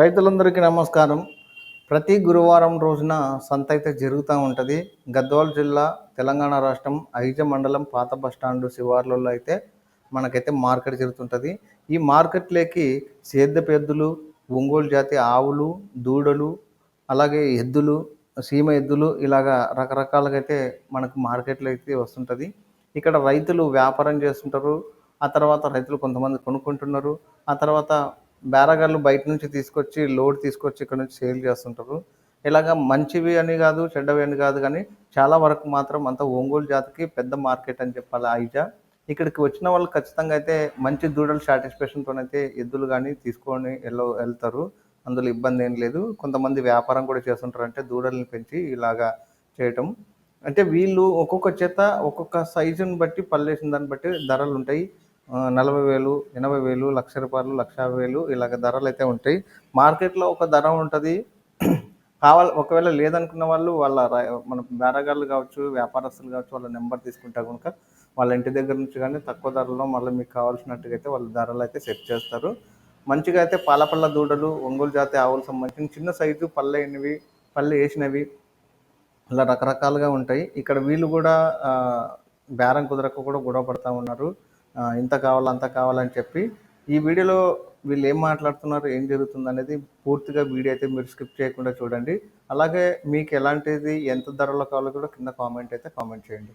రైతులందరికీ నమస్కారం. ప్రతి గురువారం రోజున సంత అయితే జరుగుతూ ఉంటుంది. గద్వాల జిల్లా తెలంగాణ రాష్ట్రం ఐజ మండలం పాత బస్టాండ్ శివార్లలో అయితే మనకైతే మార్కెట్ జరుగుతుంటుంది. ఈ మార్కెట్లోకి సేద్య ఎద్దులు ఒంగోలు జాతి ఆవులు దూడలు అలాగే ఎద్దులు సీమ ఎద్దులు ఇలాగా రకరకాలుగా అయితే మనకు మార్కెట్లో అయితే వస్తుంటుంది. ఇక్కడ రైతులు వ్యాపారం చేస్తుంటారు. ఆ తర్వాత రైతులు కొంతమంది కొనుక్కుంటున్నారు. ఆ తర్వాత బేరగాళ్ళు బయట నుంచి తీసుకొచ్చి లోడ్ తీసుకొచ్చి ఇక్కడ నుంచి సేల్ చేస్తుంటారు. ఇలాగ మంచివి అని కాదు చెడ్డవి అని కాదు కానీ చాలా వరకు మాత్రం అంత ఒంగోలు జాతికి పెద్ద మార్కెట్ అని చెప్పాలి ఐజా ఇక్కడికి వచ్చిన వాళ్ళు ఖచ్చితంగా అయితే మంచి దూడలు సాటిస్ఫాక్షన్తో అయితే ఎద్దులు కానీ తీసుకొని వెళ్ళ వెళ్తారు అందులో ఇబ్బంది ఏం లేదు. కొంతమంది వ్యాపారం కూడా చేస్తుంటారు. అంటే దూడల్ని పెంచి ఇలాగా చేయటం. అంటే వీళ్ళు ఒక్కొక్క చేత ఒక్కొక్క సైజుని బట్టి పల్లేసిన దాన్ని బట్టి ధరలు ఉంటాయి. నలభై వేలు ఎనభై వేలు లక్ష రూపాయలు లక్ష యాభై వేలు ఇలాగ ధరలు అయితే ఉంటాయి. మార్కెట్లో ఒక ధర ఉంటుంది. కావాలి ఒకవేళ లేదనుకున్న వాళ్ళు వాళ్ళ మన బేరగాళ్ళు కావచ్చు వ్యాపారస్తులు కావచ్చు వాళ్ళ నెంబర్ తీసుకుంటా కనుక వాళ్ళ ఇంటి దగ్గర నుంచి కానీ తక్కువ ధరలో మళ్ళీ మీకు కావాల్సినట్టుగా అయితే వాళ్ళ ధరలు అయితే సెట్ చేస్తారు. మంచిగా అయితే పాలపల్ల దూడలు ఒంగోలు జాతి ఆవులు సంబంధించిన చిన్న సైజు పల్లె అయినవి పల్లె వేసినవి ఇలా రకరకాలుగా ఉంటాయి. ఇక్కడ వీళ్ళు కూడా బేరం కుదరక కూడా గొడవ పడతా ఉన్నారు. ఇంత కావాలి అంత కావాలని చెప్పి ఈ వీడియోలో వీళ్ళు ఏం మాట్లాడుతున్నారు ఏం జరుగుతుంది అనేది పూర్తిగా వీడియో అయితే మీరు స్కిప్ చేయకుండా చూడండి. అలాగే మీకు ఎలాంటిది ఎంత ధరలో కావాలో కూడా కింద కామెంట్ అయితే కామెంట్ చేయండి.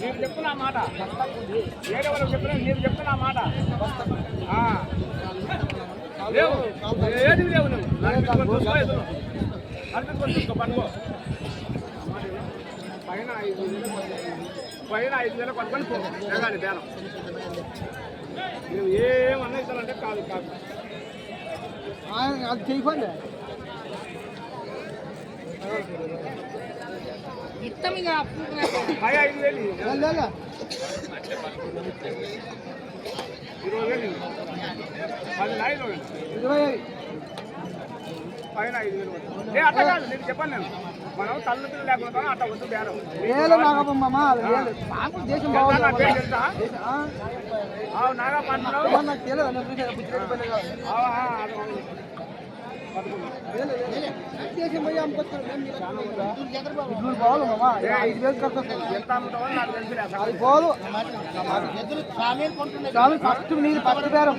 నేను చెప్తున్నా మాట. వేరే వాళ్ళకి చెప్పిన నేను చెప్తున్నా మాట. లేవు. ఏది లేవు నువ్వు. పైన ఐదు వేలు పైన ఐదు వేలు కొట్టుకొని పో వేగాలి బేరం నువ్వు ఏమన్నా ఇస్తానంటే కాదు కాదు అది చేయకండి ఇస్తాం ఇక పై ఐదు వేలు. ఇరవై వేలు. పది ఇరవై పైన ఐదు వేలు. ఏ అట్లా కాదు నీకు చెప్పాను నేను. మనం తల్లి పిల్లలు లేకుండా అట్లా వద్దు బేరం. వేలు నాగమ్మ దేశం తెలుసా? నాకు తెలియదు? నేను. దేశం పోయి అమ్ముకొచ్చారు. ఐదు. ఎంత అమ్ముతావో నాకు. అది పోదు. ఫస్ట్ నీది ఫస్ట్ బేరం.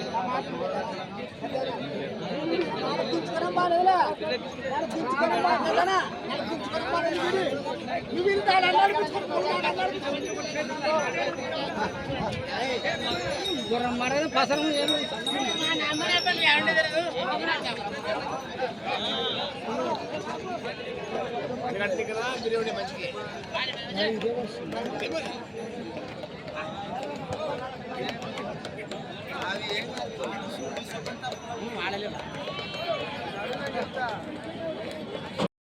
గుర్రం మడదు పసరం కట్టి కదా బిర్యానీ మంచిది అది ಮಾಡಲಿಲ್ಲ.